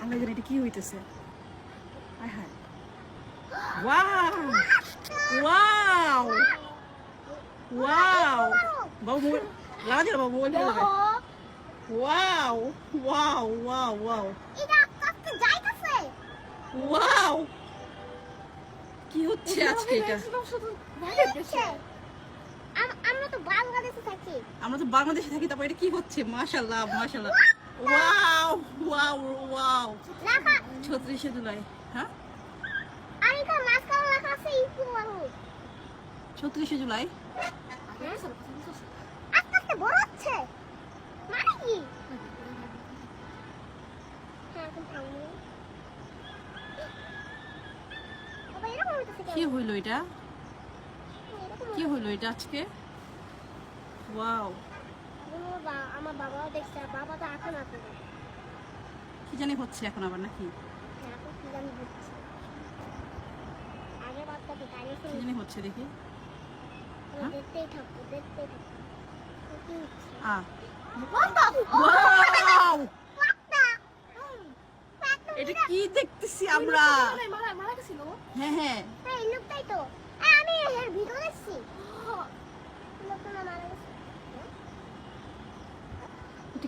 আল্লাহ জানে এটা কি হইতেছে। হায়। ওয়াও ওয়াও ওয়াও বাবু লাগা দিল বাবু মোবাইল ফেলে দেবে wow wow wow wow wow কি হচ্ছে আজকে এটা? আমরা তো বাংলাদেশে থাকি। আমরা তো বাংলাদেশে থাকি তারপর এটা কি হচ্ছে? মাশাল্লাহ মাশাল্লাহ ওয়াও ওয়াও ওয়াও লেখা ছত্রিশে জুলাই হ্যাঁ আমি তো লেখা আছে ইকু বাবু ছত্রিশে জুলাই আস্তে আস্তে বড় হচ্ছে মানে কি? কি হইল এটা কি হইল এটা আজকে ওয়াও আমার বাবাও দেখছে বাবা তো এখন আছে কি জানি হচ্ছে এখন আবার নাকি? এখন কি জানি হচ্ছে। আগে বাচ্চা তো তাই কি জানি হচ্ছে দেখি। হ্যাঁ? দেখতেই থাকব দেখতেই থাকব। কি হচ্ছে? আ বাচ্চা এটা কি দেখতেছি আমরা? হ্যাঁ হ্যাঁ। হ্যাঁ, এই লোকটাই তো। আমি এর ভিডিও দেখছি। লোকটা মারা গেছে।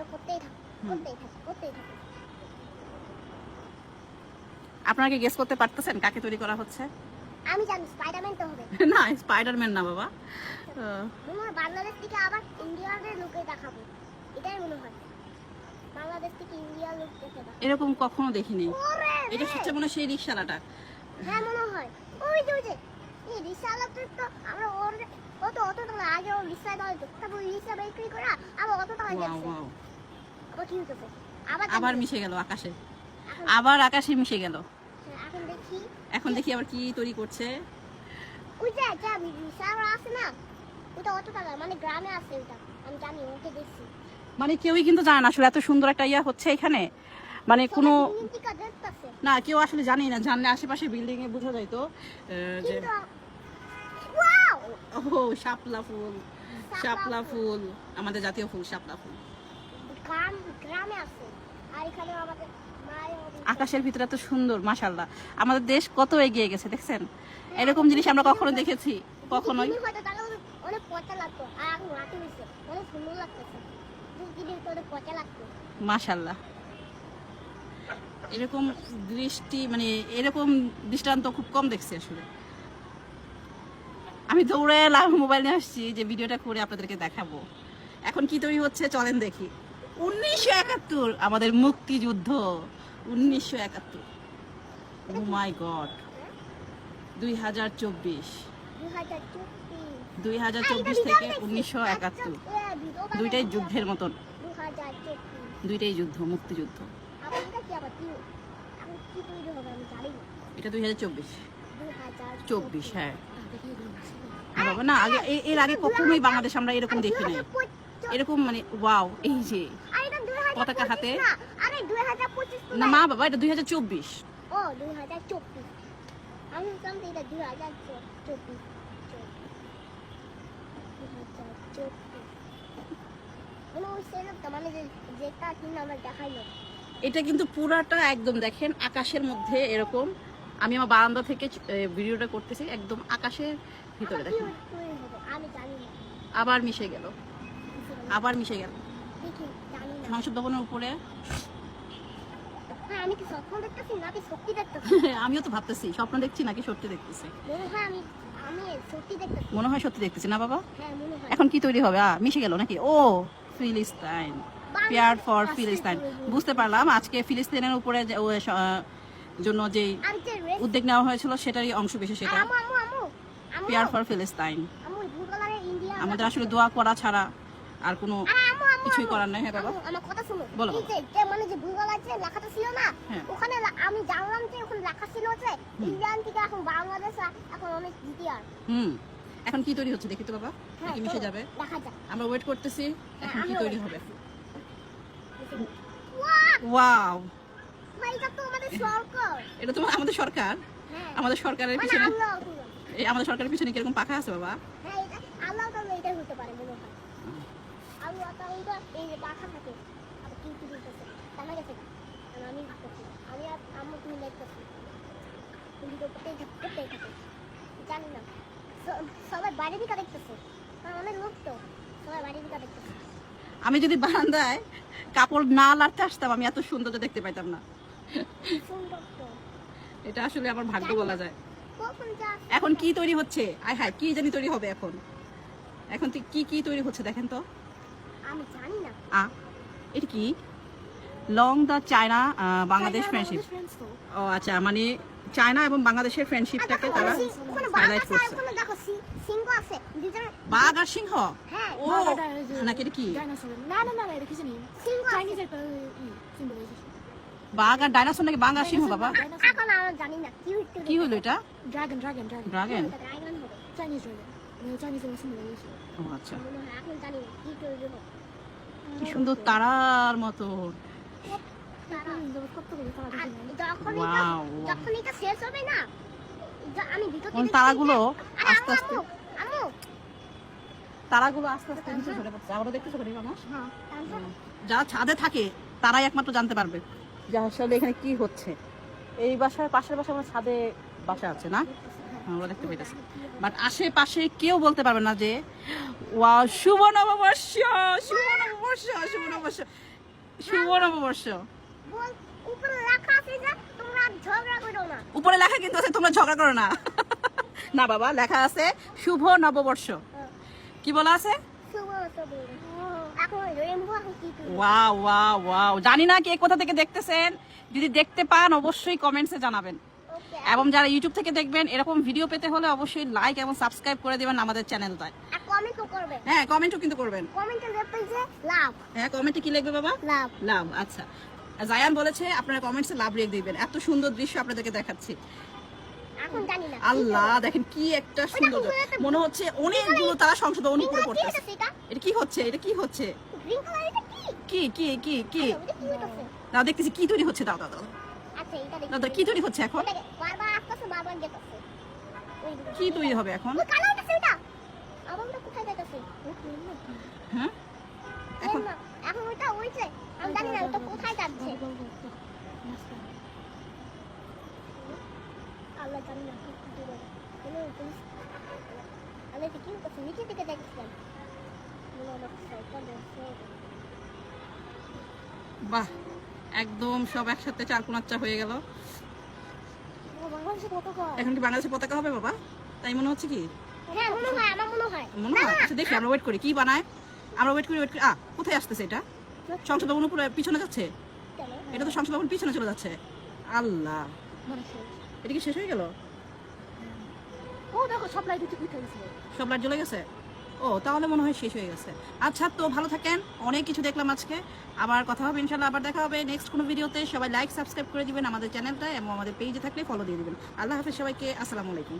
এটা করতেই থাকো, করতেই থাকো, করতেই থাকো। আপনারা কি গেস করতে পারতেছেন কাকে তৈরি করা হচ্ছে? আমি জানি স্পাইডারম্যান তো হবে। না স্পাইডারম্যান না বাবা। মনে বাংলাদেশ থেকে আবার ইন্ডিয়ার লোকে দেখাবো। এটাই মনে হয়। বাংলাদেশ থেকে ইন্ডিয়ার লোক দেখে এরকম কখনো দেখিনি। এটা! হচ্ছে মনে সেই রিক্সালাটা হ্যাঁ মনে হয়। ওই যে ওই যে এই রিক্সাওয়ালাটা তো আমরা ওর ও তো অত টাকা আগে ও রিক্সায় দাঁড়াতো তারপর রিক্সা বিক্রি করা আবার অত টাকা যাচ্ছে কি হতেছে আবার মিশে গেল আকাশে। আবার আকাশে মিশে গেল। হ্যাঁ, এখন দেখি। এখন দেখি আবার কি তৈরি করছে। ওই যে যে আছে না? ওটা অত টাকা মানে গ্রামে আছে ওটা আমি জানি ওকে দেখছি। মানে কেউই কিন্তু জানে না আসলে এত সুন্দর একটা ইয়া হচ্ছে এখানে। মানে কোনো না কেউ আসলে জানি না জানলে আশেপাশে বিল্ডিং এ বোঝা যায় তো যে ও শাপলা ফুল শাপলা ফুল আমাদের জাতীয় ফুল শাপলা ফুল। গ্রাম গ্রামে আছে। আর এখানে আমাদের আকাশের ভিতরে তো সুন্দর মাশাল্লাহ আমাদের দেশ কত এগিয়ে গেছে দেখছেন? এরকম জিনিস আমরা কখনো দেখেছি কখনোই। মাশাল্লাহ এরকম দৃষ্টি মানে এরকম দৃষ্টান্ত খুব কম দেখছি আসলে। আমি দৌড়ে এলাম মোবাইল নিয়ে আসছি যে ভিডিওটা করে আপনাদেরকে দেখাবো। এখন কি তৈরি হচ্ছে চলেন দেখি। উনিশশো একাত্তর, আমাদের মুক্তিযুদ্ধ, উনিশশো একাত্তর। ও মাই গড দুই হাজার চব্বিশ। দুই হাজার চব্বিশ থেকে উনিশশো একাত্তর। দুইটাই যুদ্ধের মতন। দুইটাই যুদ্ধ, মুক্তিযুদ্ধ। এটা দুই হাজার চব্বিশ। চব্বিশ হ্যাঁ। বাবা, না, আগে এর আগে কখনোই বাংলাদেশ আমরা এরকম দেখি নাই এরকম মানে ওয়াও এই যে আর এটা দুই হাজার পতাকা হাতে? না আরে তো। মা বাবা এটা দুই হাজার চব্বিশ। ও আমি এটা মানে মানে এটা কিন্তু পুরাটা একদম দেখেন আকাশের মধ্যে এরকম। আমি আমার বারান্দা থেকে ভিডিওটা করতেছি একদম আকাশের ভিতরে দেখেন। আবার মিশে গেল। আবার মিশে গেল। সংসদ ভবনের উপরে। হ্যাঁ আমিও তো ভাবতেছি স্বপ্ন দেখছি নাকি সত্যি দেখতেছি? মনে হয় সত্যি দেখতেছি। না বাবা? হ্যাঁ এখন কি তৈরি হবে? আ মিশে গেল নাকি? ও ফিলিস্তাইন। পেয়ার ফর ফিলিস্তাইন বুঝতে পারলাম আজকে ফিলিস্তিনের উপরে জন্য যে উদ্যোগ নেওয়া হয়েছিল সেটারই অংশ বিশেষ সেটা। পেয়ার ফর ফিলিস্তাইন আমাদের আসলে দোয়া করা ছাড়া আর কোনো কিছুই করার নাই হ্যাঁ বাবা। আমার কথা শুনো। বলো, এই যে মানে যে কালার যে লেখাটা ছিল না হ্যাঁ। ওখানে আমি জানলাম যে ওখানে লেখা ছিল যে থেকে এখন বাংলাদেশ এখন অনেক হুম। এখন কি তৈরি হচ্ছে দেখি তো বাবা? হ্যাঁ নাকি মিশে যাবে? দেখা যাক। আমরা ওয়েট করতেছি এখন কি তৈরি হবে। ওয়াও। এটা তো আমাদের সরকার। এটা তো আমাদের সরকার। হ্যাঁ। আমাদের সরকারের মানে পিছনে। এই আমাদের সরকারের পিছনে কীরকম পাখা আছে বাবা হ্যাঁ এটা আল্লাহ তাআলা এটাই হতে পারে মনে হয় আল্লাহ তাআলা এই যে পাখা থাকে আর কি কি দিতেছে। দেখা গেছে না? আমি দেখতেছি আমি আর আম্মু তুমি দেখতেছি তুমি করতেই থাক করতেই থাকে। জানি না। সবাই বাইরে দিকে দেখতেছে। অনেক লোক তো। সবাই বাইরে দিকে দেখতেছে। আমি যদি বারান্দায় কাপড় না লাড়তে আসতাম আমি এত সৌন্দর্য দেখতে পাইতাম না। সুন্দর এটা আসলে আমার ভাগ্য বলা যায়। এখন কি তৈরি হচ্ছে? আয় হায় কি জানি তৈরি হবে এখন? এখন কি কি তৈরি হচ্ছে দেখেন তো। আমি জানি না। আ এটা কি? Long the China Bangladesh friendship ও আচ্ছা মানে চায়না এবং বাংলাদেশের ফ্রেন্ডশিপটাকে তারা হাইলাইট বাঘ আর করছে। বাঘ আর সিংহ? হ্যাঁ ও নাকি এটা কি? Dinosaur. না না না না এটা কিছু নেই। সিংহ আছে। চাইনিজ একটা সিম্বলাইজেশন বাঘ আর ডাইনোসর নাকি? বাঘ আর সিংহ বাবা? এখন আমরা জানি না কি হলো এটা? Dragon dragon dragon dragon dragon Chinese ও আচ্ছা। কি সুন্দর তারার মতো। তারাগুলো আস্তে আস্তে তারাগুলো আস্তে আস্তে নিচে ঝরে পড়ছে আবারও দেখতেছো করি মামা। হ্যাঁ যারা ছাদে থাকে তারাই একমাত্র জানতে পারবে যে আসলে এখানে কি হচ্ছে। এই বাসার পাশের বাসা আমার ছাদে বাসা আছে না? আমরা দেখতে পাইতেছি বাট আশেপাশে কেউ বলতে পারবে না যে ওয়া শুভ নববর্ষ শুভ নববর্ষ শুভ নববর্ষ শুভ নববর্ষ। উপরে লেখা আছে যে তোমরা ঝগড়া করো না। উপরে লেখা কিন্তু আছে তোমরা ঝগড়া করো না। না বাবা লেখা আছে শুভ নববর্ষ। কি বলা আছে? ওয়াও ওয়াও ওয়াও জানি না কে কোথা থেকে দেখতেছেন। যদি দেখতে পান অবশ্যই কমেন্টসে জানাবেন। এবং যারা ইউটিউব থেকে দেখবেন এরকম ভিডিও পেতে হলে অবশ্যই লাইক এবং সাবস্ক্রাইব করে দেবেন আমাদের চ্যানেলটায় কমেন্টও করবে হ্যাঁ কমেন্টও কিন্তু করবেন। কমেন্টে লিখবে যে লাভ। হ্যাঁ কমেন্টে কি লিখবে বাবা? লাভ। লাভ আচ্ছা। জায়ান বলেছে আপনারা কমেন্টসে লাভ রেখে দিবেন। এত সুন্দর দৃশ্য আপনাদেরকে দেখাচ্ছি। না। আল্লাহ দেখেন কি একটা সুন্দর মনে হচ্ছে অনেকগুলো তারা সংশোধন উপরে কি পড়তেছে এটা? কি হচ্ছে? এটা কি হচ্ছে? কি? কি কি কি হইতাছে? দাও দেখতেছি কি তৈরি হচ্ছে। দাও দাও দাও। আচ্ছা দাও, দাও কি তৈরি হচ্ছে এখন। কি তৈরি হবে এখন ওই কালো হইতাছে এটা আবার ওটা কোথায় যাইতাছে? হ্যাঁ? এখন? এখন ওইটা ওইছে আমি জানি না ওটা কোথায় যাচ্ছে? আল্লাহ জানি না কি কি করে কোনো পুলিশ আল্লাহ এটা কি করছে? নিচে থেকে দেখছিলাম। আমার সাইকেল দেখছে বাহ একদম সব একসাথে চার কোনাচ্চা হয়ে গেল। বাংলাদেশে এখন কি বাংলাদেশের পতাকা হবে বাবা? তাই মনে হচ্ছে কি? হ্যাঁ মনে হয় আমার মনে হয়। মনে হয়? আচ্ছা দেখি আমরা ওয়েট করি। কি বানায়? আমরা ওয়েট করি ওয়েট করি। আ কোথায় আসতেছে এটা? সংসদ ভবন উপরে পিছনে যাচ্ছে? এটা তো সংসদ ভবন পিছনে চলে যাচ্ছে। আল্লাহ। মানে এটা কি শেষ হয়ে গেল? ও দেখো সব লাইট গেছে। সব লাইট জ্বলে গেছে? ও তাহলে মনে হয় শেষ হয়ে গেছে। আচ্ছা তো ভালো থাকেন। অনেক কিছু দেখলাম আজকে। আবার কথা হবে ইনশাল্লাহ আবার দেখা হবে নেক্সট কোনো ভিডিওতে সবাই লাইক সাবস্ক্রাইব করে দিবেন আমাদের চ্যানেলটা এবং আমাদের পেজে থাকলে ফলো দিয়ে দিবেন। আল্লাহ হাফিজ সবাইকে আসসালামু আলাইকুম।